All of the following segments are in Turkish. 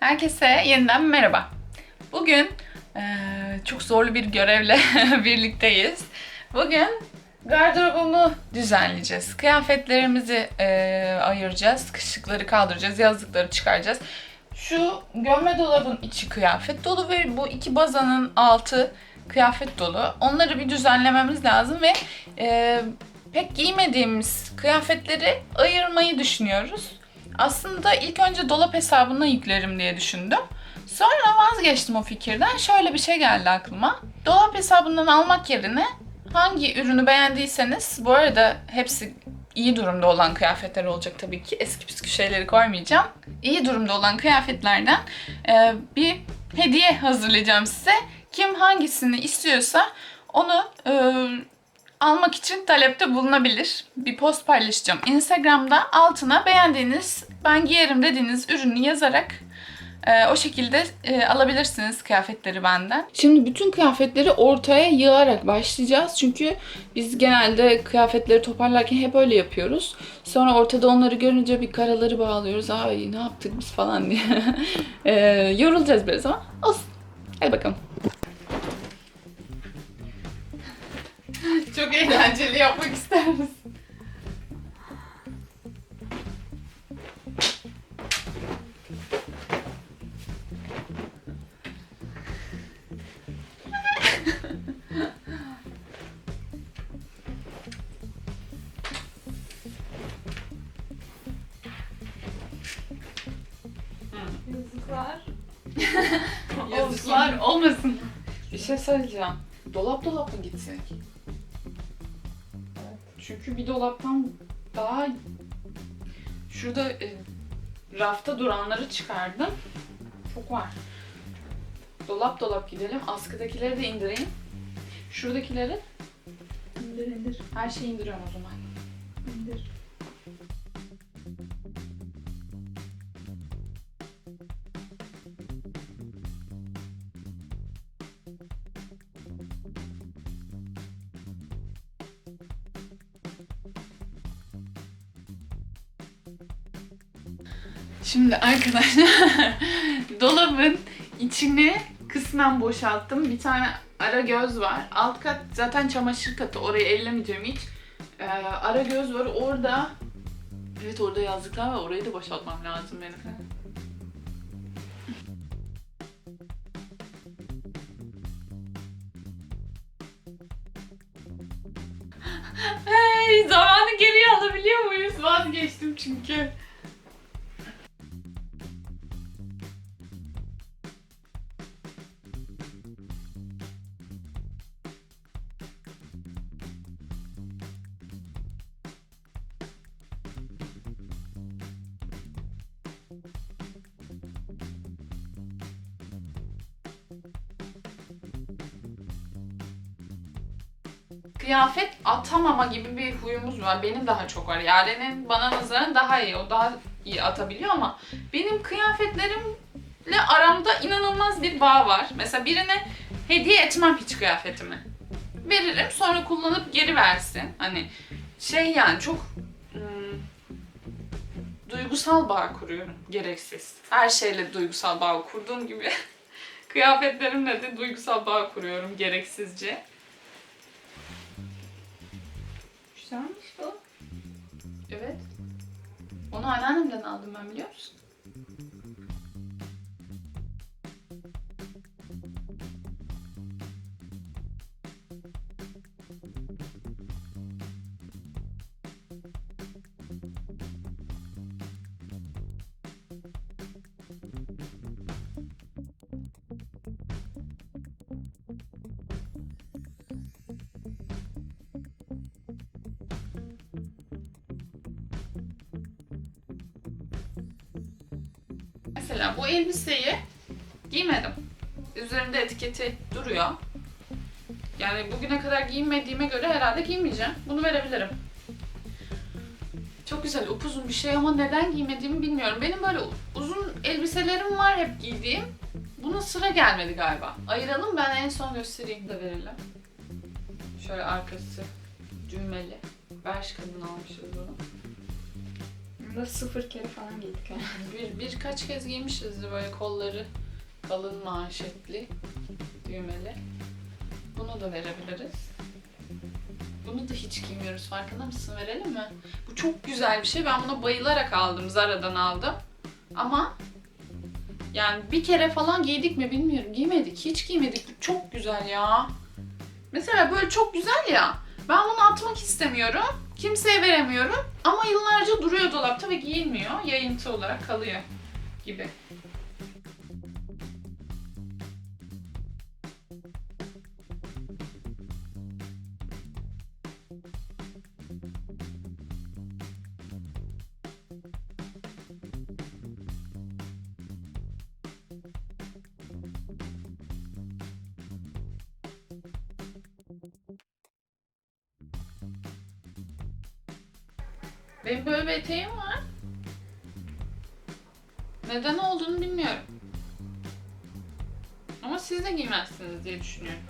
Herkese yeniden merhaba. Bugün eee, çok zorlu bir görevle birlikteyiz. Bugün gardırobumu düzenleyeceğiz. Kıyafetlerimizi eee, ayıracağız. Kışlıkları kaldıracağız, yazlıkları çıkaracağız. Şu gömme dolabın içi kıyafet dolu ve bu iki bazanın altı kıyafet dolu. Onları bir düzenlememiz lazım ve eee, pek giymediğimiz kıyafetleri ayırmayı düşünüyoruz. Aslında ilk önce dolap hesabına yüklerim diye düşündüm. Sonra vazgeçtim o fikirden. Şöyle bir şey geldi aklıma. Dolap hesabından almak yerine hangi ürünü beğendiyseniz, bu arada hepsi iyi durumda olan kıyafetler olacak tabii ki. Eski püskü şeyleri koymayacağım. İyi durumda olan kıyafetlerden e, bir hediye hazırlayacağım size. Kim hangisini istiyorsa onu e, almak için talepte bulunabilir. Bir post paylaşacağım. Instagram'da altına beğendiğiniz, ben giyerim dediğiniz ürünü yazarak e, o şekilde e, alabilirsiniz kıyafetleri benden. Şimdi bütün kıyafetleri ortaya yığarak başlayacağız. Çünkü biz genelde kıyafetleri toparlarken hep öyle yapıyoruz. Sonra ortada onları görünce bir karaları bağlıyoruz. Ay ne yaptık biz falan diye. e, yorulacağız biraz ama olsun. Hadi bakalım. Çok eğlenceli yapmak ister misin? Yazıklar. Yazıklar olmasın. Bir şey söyleyeceğim. Dolap dolap mı gitsek? Çünkü bir dolaptan daha şurada e, rafta duranları çıkardım. Çok var. Dolap dolap gidelim. Askıdakileri de indireyim. Şuradakileri İndir indir her şeyi indiriyorum o zaman. Şimdi arkadaşlar dolabın içini kısmen boşalttım. Bir tane ara göz var. Alt kat zaten çamaşır katı. Orayı ellemeyeceğim hiç. Ee, ara göz var orada. Evet orada yazlıklar var. Orayı da boşaltmam lazım benim. Atamama gibi bir huyumuz var. Benim daha çok var. Yaren'in bana nazaran daha iyi. O daha iyi atabiliyor ama benim kıyafetlerimle aramda inanılmaz bir bağ var. Mesela birine hediye etmem hiç kıyafetimi. Veririm sonra kullanıp geri versin. Hani şey yani çok ım, duygusal bağ kuruyorum gereksiz. Her şeyle duygusal bağ kurduğum gibi kıyafetlerimle de duygusal bağ kuruyorum gereksizce. Güzelmiş bu. Evet. Onu anneannemden aldım ben biliyor musun? Mesela bu elbiseyi giymedim. Üzerinde etiketi duruyor. Yani bugüne kadar giyinmediğime göre herhalde giymeyeceğim. Bunu verebilirim. Çok güzel, upuzun bir şey ama neden giymediğimi bilmiyorum. Benim böyle uzun elbiselerim var hep giydiğim. Buna sıra gelmedi galiba. Ayıralım ben en son göstereyim de verelim. Şöyle arkası düğmeli. Bershka'dan almışız bunu. Burada sıfır kere falan giydik. Bir, birkaç kez giymişiz böyle kolları kalın manşetli, düğmeli. Bunu da verebiliriz. Bunu da hiç giymiyoruz farkında mısın? Verelim mi? Bu çok güzel bir şey. Ben buna bayılarak aldım. Zara'dan aldım. Ama yani bir kere falan giydik mi bilmiyorum. Giymedik. Hiç giymedik. Bu çok güzel ya. Mesela böyle çok güzel ya. Ben bunu atmak istemiyorum. Kimseye veremiyorum. Ama yıllarca duruyor dolapta ve giyilmiyor. Yayıntı olarak kalıyor gibi. Benim böyle bir eteğim var. Neden olduğunu bilmiyorum. Ama siz de giymezsiniz diye düşünüyorum.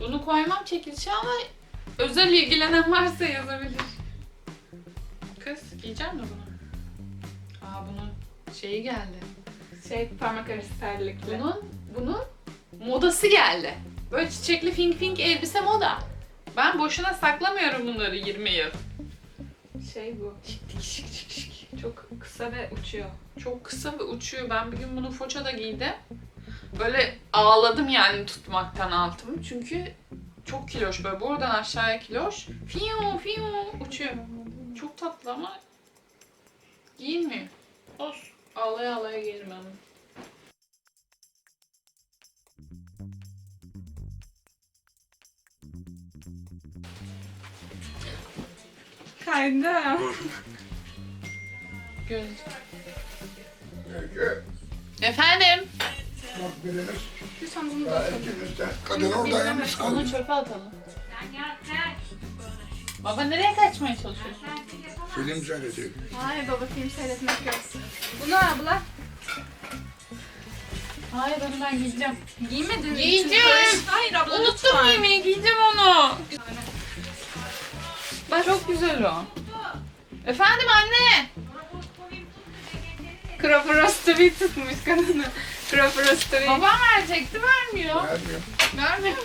Bunu koymam çekilişe ama özel ilgilenen varsa yazabilir. Kız giyecek mi bunu? Aa bunun şeyi geldi. Şey parmak arası terlikli. Bunun bunun modası geldi. Böyle çiçekli fink fink elbise moda. Ben boşuna saklamıyorum bunları 20 yıl. Şey bu. Şık şık şık şık. Çok kısa ve uçuyor. Çok kısa ve uçuyor. Ben bir gün bunu Foça'da giydim. Böyle ağladım yani tutmaktan altımı. Çünkü çok kiloş böyle buradan aşağıya kiloş. Fiyo fiyo uçuyor. Çok tatlı ama giyilmiyor. Olsun. Ağlaya ağlaya giyerim ben Kaydı. Göz. Efendim? Bak biriniz, Lütfen bunu da ya atalım. ikiniz de kadın oradaymış. Onu çöpe atalım. Baba nereye kaçmaya çalışıyorsun? Film seyrediyor. Hayır baba film seyretmek yok. Bunu abla. Hayır onu ben giyeceğim. Giymedin mi? Giyeceğim. Hayır abla Unuttum lütfen. giymeyi giyeceğim onu. Bak çok güzel o. Efendim anne. Kroprostomi tutmuş kadını. Kroprostomi. Babam verecekti vermiyor. Vermiyor. Vermiyor.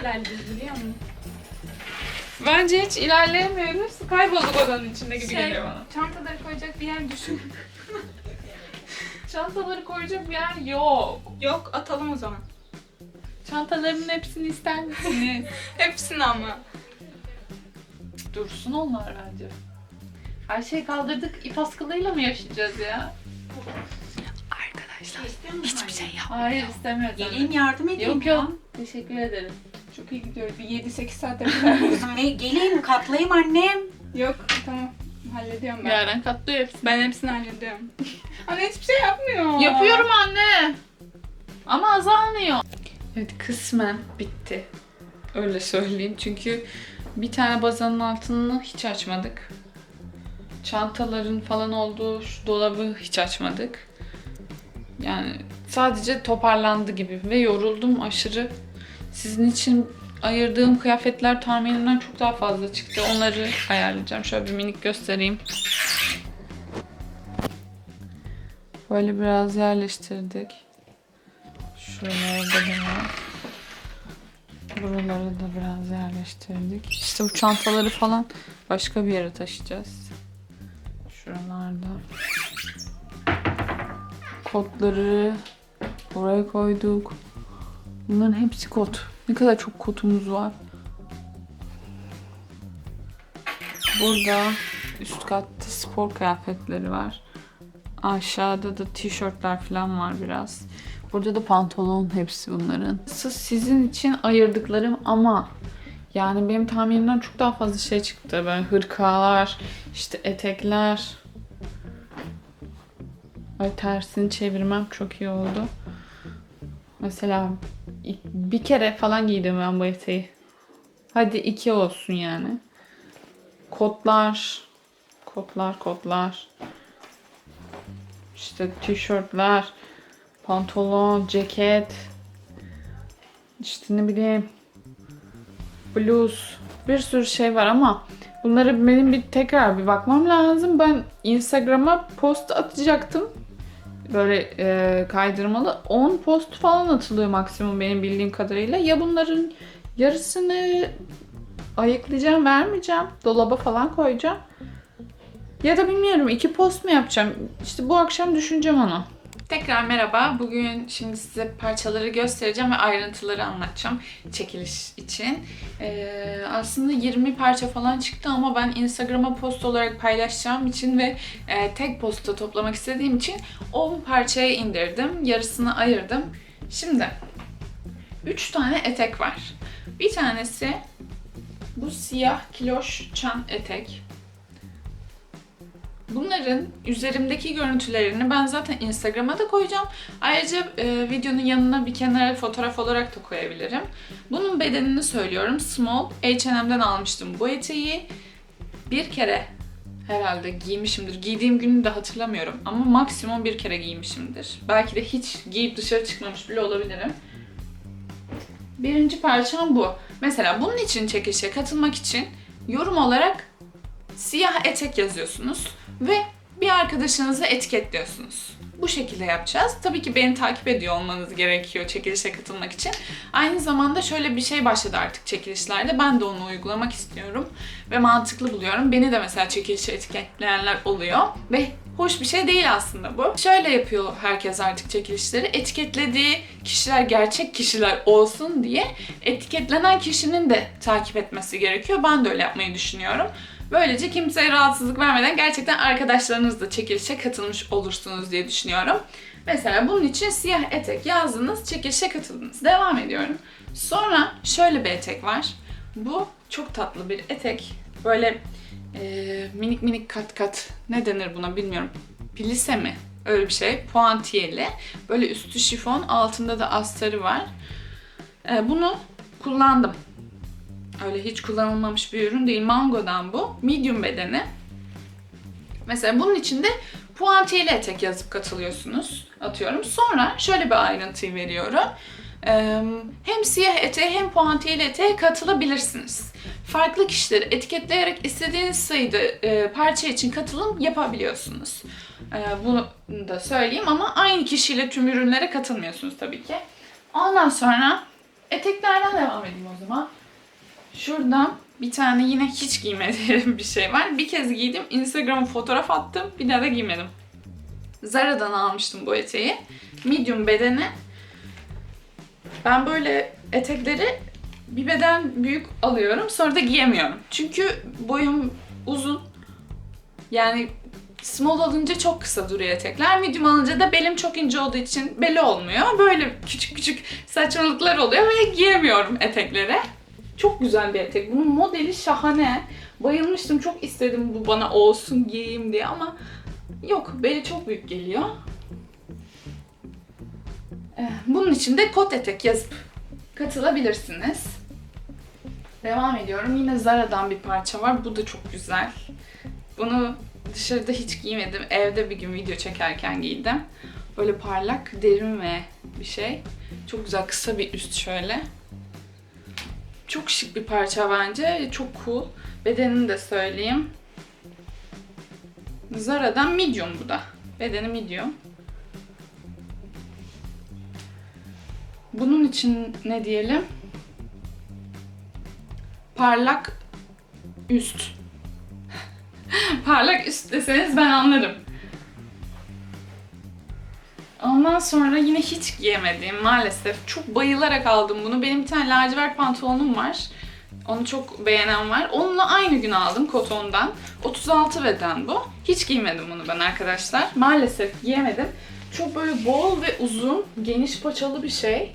ilerledi biliyor musun? Bence hiç ilerleyemiyoruz. Kaybolduk odanın içinde gibi Şey, geliyor bana. çantaları koyacak bir yer düşün. Çantaları koyacak bir yer yok. Yok atalım o zaman. Çantaların hepsini ister misiniz? Hepsini ama. Dursun onlar bence. Her şeyi kaldırdık. ip askılıyla mı yaşayacağız ya? Arkadaşlar. Hiçbir şey yap. Hayır istemiyorum. Gelin yardım edeyim Yok yok. Teşekkür ederim. Çok iyi gidiyor. Bir 7-8 saate biter. Ne, gelin katlayayım annem. Yok tamam. Hallediyorum ben. Yaren katlıyor hepsini. Ben hepsini hallediyorum. Anne hiçbir şey yapmıyor. Yapıyorum anne. Ama azalmıyor. Evet kısmen bitti. Öyle söyleyeyim. Çünkü bir tane bazanın altını hiç açmadık. Çantaların falan olduğu şu dolabı hiç açmadık. Yani sadece toparlandı gibi ve yoruldum aşırı. Sizin için ayırdığım kıyafetler tahminimden çok daha fazla çıktı. Onları ayarlayacağım. Şöyle bir minik göstereyim. Böyle biraz yerleştirdik. Şuraları da böyle. Buraları da biraz yerleştirdik. İşte bu çantaları falan başka bir yere taşıyacağız. Şuralarda. Kotları buraya koyduk. Bunların hepsi kot. Ne kadar çok kotumuz var. Burada üst katta spor kıyafetleri var. Aşağıda da tişörtler falan var biraz. Burada da pantolon hepsi bunların. Siz sizin için ayırdıklarım ama yani benim tahminimden çok daha fazla şey çıktı. Böyle hırkalar, işte etekler. Ay tersini çevirmem çok iyi oldu. Mesela bir kere falan giydim ben bu eteği. Hadi iki olsun yani. Kotlar, kotlar, kotlar. İşte tişörtler, pantolon, ceket, işte ne bileyim bluz, bir sürü şey var ama Bunları benim bir tekrar bir bakmam lazım. Ben Instagram'a post atacaktım. Böyle e, kaydırmalı. 10 post falan atılıyor maksimum benim bildiğim kadarıyla. Ya bunların yarısını ayıklayacağım, vermeyeceğim. Dolaba falan koyacağım. Ya da bilmiyorum iki post mu yapacağım? İşte bu akşam düşüneceğim onu. Tekrar merhaba. Bugün şimdi size parçaları göstereceğim ve ayrıntıları anlatacağım çekiliş için. Ee, aslında 20 parça falan çıktı ama ben Instagram'a post olarak paylaşacağım için ve e, tek posta toplamak istediğim için 10 parçaya indirdim. Yarısını ayırdım. Şimdi 3 tane etek var. Bir tanesi bu siyah kiloş çan etek. Bunların üzerimdeki görüntülerini ben zaten Instagram'a da koyacağım. Ayrıca e, videonun yanına bir kenara fotoğraf olarak da koyabilirim. Bunun bedenini söylüyorum. Small. H&M'den almıştım bu eteği. Bir kere herhalde giymişimdir. Giydiğim günü de hatırlamıyorum ama maksimum bir kere giymişimdir. Belki de hiç giyip dışarı çıkmamış bile olabilirim. Birinci parçam bu. Mesela bunun için çekilişe katılmak için yorum olarak siyah etek yazıyorsunuz ve bir arkadaşınızı etiketliyorsunuz. Bu şekilde yapacağız. Tabii ki beni takip ediyor olmanız gerekiyor çekilişe katılmak için. Aynı zamanda şöyle bir şey başladı artık çekilişlerde. Ben de onu uygulamak istiyorum ve mantıklı buluyorum. Beni de mesela çekilişe etiketleyenler oluyor ve hoş bir şey değil aslında bu. Şöyle yapıyor herkes artık çekilişleri. Etiketlediği kişiler gerçek kişiler olsun diye etiketlenen kişinin de takip etmesi gerekiyor. Ben de öyle yapmayı düşünüyorum. Böylece kimseye rahatsızlık vermeden gerçekten arkadaşlarınızla çekilişe katılmış olursunuz diye düşünüyorum. Mesela bunun için siyah etek yazdınız, çekilişe katıldınız. Devam ediyorum. Sonra şöyle bir etek var. Bu çok tatlı bir etek. Böyle e, minik minik kat kat ne denir buna bilmiyorum. Plise mi? Öyle bir şey. Puantiyeli. Böyle üstü şifon, altında da astarı var. E, bunu kullandım. Öyle hiç kullanılmamış bir ürün değil. Mango'dan bu. Medium bedeni. Mesela bunun içinde puantiyeli etek yazıp katılıyorsunuz. Atıyorum. Sonra şöyle bir ayrıntıyı veriyorum. Hem siyah eteğe hem puantiyeli eteğe katılabilirsiniz. Farklı kişileri etiketleyerek istediğiniz sayıda e, parça için katılım yapabiliyorsunuz. Ee, bunu da söyleyeyim ama aynı kişiyle tüm ürünlere katılmıyorsunuz tabii ki. Ondan sonra eteklerden devam edeyim o zaman. Şuradan bir tane yine hiç giymediğim bir şey var. Bir kez giydim, Instagram'a fotoğraf attım, bir daha da giymedim. Zara'dan almıştım bu eteği. Medium bedeni. Ben böyle etekleri bir beden büyük alıyorum, sonra da giyemiyorum. Çünkü boyum uzun. Yani small alınca çok kısa duruyor etekler. Medium alınca da belim çok ince olduğu için beli olmuyor. Böyle küçük küçük saçmalıklar oluyor ve giyemiyorum etekleri. Çok güzel bir etek. Bunun modeli şahane. Bayılmıştım. Çok istedim bu bana olsun giyeyim diye ama yok. Beli çok büyük geliyor. Eh, Bunun için de kot etek yazıp katılabilirsiniz. Devam ediyorum. Yine Zara'dan bir parça var. Bu da çok güzel. Bunu dışarıda hiç giymedim. Evde bir gün video çekerken giydim. Böyle parlak, derin ve bir şey. Çok güzel kısa bir üst şöyle. Çok şık bir parça bence. Çok cool. Bedenini de söyleyeyim. Zara'dan medium bu da. Bedeni medium. Bunun için ne diyelim? Parlak üst. Parlak üst deseniz ben anlarım. Ondan sonra yine hiç giyemediğim maalesef. Çok bayılarak aldım bunu. Benim bir tane lacivert pantolonum var. Onu çok beğenen var. Onunla aynı gün aldım kotondan. 36 beden bu. Hiç giymedim bunu ben arkadaşlar. Maalesef giyemedim. Çok böyle bol ve uzun, geniş paçalı bir şey.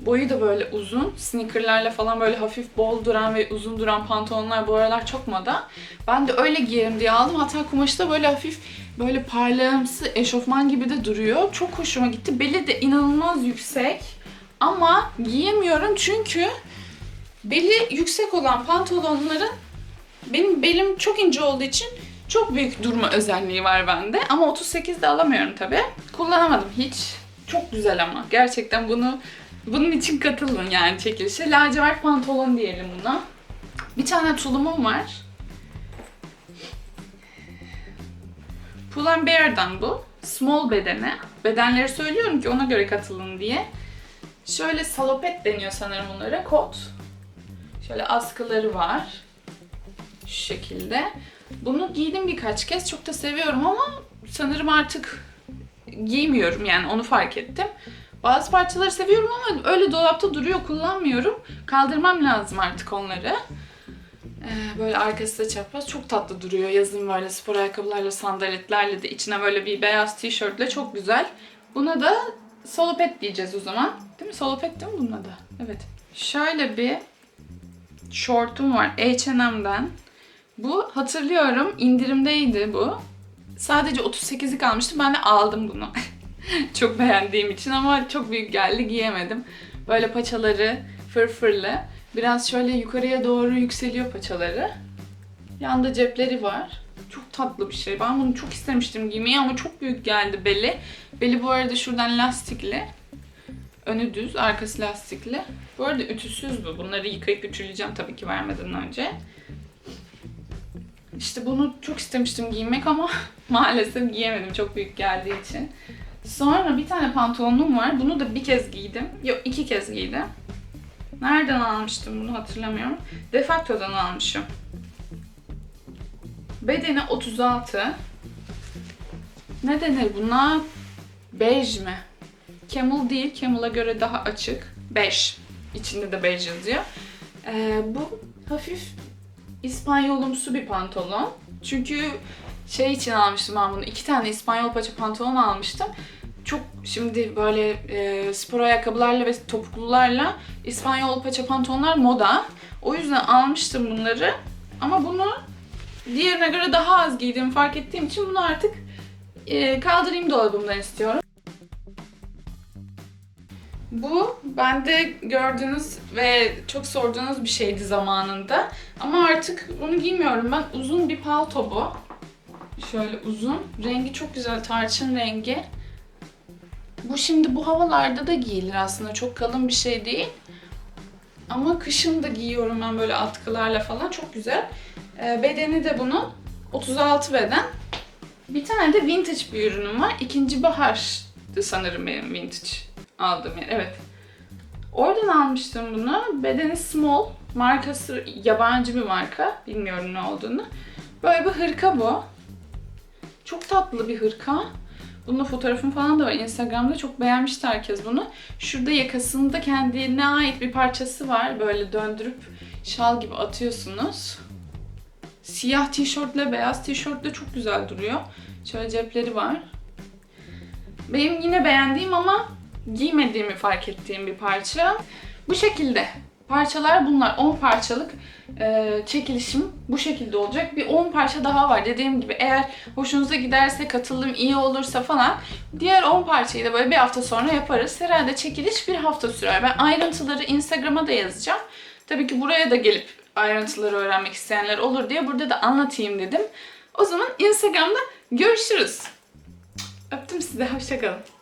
Boyu da böyle uzun. Sneakerlarla falan böyle hafif bol duran ve uzun duran pantolonlar bu aralar çok moda. Ben de öyle giyerim diye aldım. Hatta kumaşı da böyle hafif böyle parlağımsı eşofman gibi de duruyor. Çok hoşuma gitti. Beli de inanılmaz yüksek. Ama giyemiyorum çünkü beli yüksek olan pantolonların benim belim çok ince olduğu için çok büyük durma özelliği var bende. Ama 38 de alamıyorum tabi. Kullanamadım hiç. Çok güzel ama. Gerçekten bunu bunun için katılın yani çekilişe. Lacivert pantolon diyelim buna. Bir tane tulumum var. Pull Bear'dan bu. Small bedene. Bedenleri söylüyorum ki ona göre katılın diye. Şöyle salopet deniyor sanırım bunlara. Kot. Şöyle askıları var. Şu şekilde. Bunu giydim birkaç kez. Çok da seviyorum ama sanırım artık giymiyorum yani onu fark ettim. Bazı parçaları seviyorum ama öyle dolapta duruyor kullanmıyorum. Kaldırmam lazım artık onları. Ee, böyle arkası da çapraz çok tatlı duruyor. Yazın böyle spor ayakkabılarla, sandaletlerle de içine böyle bir beyaz tişörtle çok güzel. Buna da solopet diyeceğiz o zaman. Değil mi? Solopet değil mi bunun adı? Evet. Şöyle bir şortum var H&M'den. Bu hatırlıyorum indirimdeydi bu. Sadece 38'i kalmıştı. Ben de aldım bunu. çok beğendiğim için ama çok büyük geldi giyemedim. Böyle paçaları fırfırlı. Biraz şöyle yukarıya doğru yükseliyor paçaları. Yanda cepleri var. Çok tatlı bir şey. Ben bunu çok istemiştim giymeyi ama çok büyük geldi beli. Beli bu arada şuradan lastikli. Önü düz, arkası lastikli. Bu arada ütüsüz bu. Bunları yıkayıp ütüleyeceğim tabii ki vermeden önce. İşte bunu çok istemiştim giymek ama maalesef giyemedim çok büyük geldiği için. Sonra bir tane pantolonum var. Bunu da bir kez giydim. Yok iki kez giydim. Nereden almıştım bunu hatırlamıyorum. Defacto'dan almışım. Bedeni 36. Ne denir buna? Bej mi? Camel değil. Camel'a göre daha açık. Bej. İçinde de bej yazıyor. Ee, bu hafif İspanyolumsu bir pantolon. Çünkü şey için almıştım ben bunu. iki tane İspanyol paça pantolon almıştım. Çok şimdi böyle e, spor ayakkabılarla ve topuklularla İspanyol paça pantolonlar moda. O yüzden almıştım bunları. Ama bunu diğerine göre daha az giydiğimi fark ettiğim için bunu artık e, kaldırayım dolabımdan istiyorum. Bu bende gördüğünüz ve çok sorduğunuz bir şeydi zamanında. Ama artık bunu giymiyorum ben. Uzun bir palto bu. Şöyle uzun. Rengi çok güzel. Tarçın rengi. Bu şimdi bu havalarda da giyilir aslında. Çok kalın bir şey değil. Ama kışın da giyiyorum ben böyle atkılarla falan. Çok güzel. Ee, bedeni de bunun 36 beden. Bir tane de vintage bir ürünüm var. İkinci bahardı sanırım benim vintage aldığım yer. Evet. Oradan almıştım bunu. Bedeni small. Markası yabancı bir marka. Bilmiyorum ne olduğunu. Böyle bir hırka bu. Çok tatlı bir hırka. Bunun fotoğrafım falan da var. Instagram'da çok beğenmişti herkes bunu. Şurada yakasında kendine ait bir parçası var. Böyle döndürüp şal gibi atıyorsunuz. Siyah tişörtle, beyaz tişörtle çok güzel duruyor. Şöyle cepleri var. Benim yine beğendiğim ama giymediğimi fark ettiğim bir parça. Bu şekilde. Parçalar bunlar. 10 parçalık e, çekilişim bu şekilde olacak. Bir 10 parça daha var. Dediğim gibi eğer hoşunuza giderse, katılım iyi olursa falan diğer 10 parçayı da böyle bir hafta sonra yaparız. Herhalde çekiliş bir hafta sürer. Ben ayrıntıları Instagram'a da yazacağım. Tabii ki buraya da gelip ayrıntıları öğrenmek isteyenler olur diye burada da anlatayım dedim. O zaman Instagram'da görüşürüz. Öptüm size. Hoşçakalın.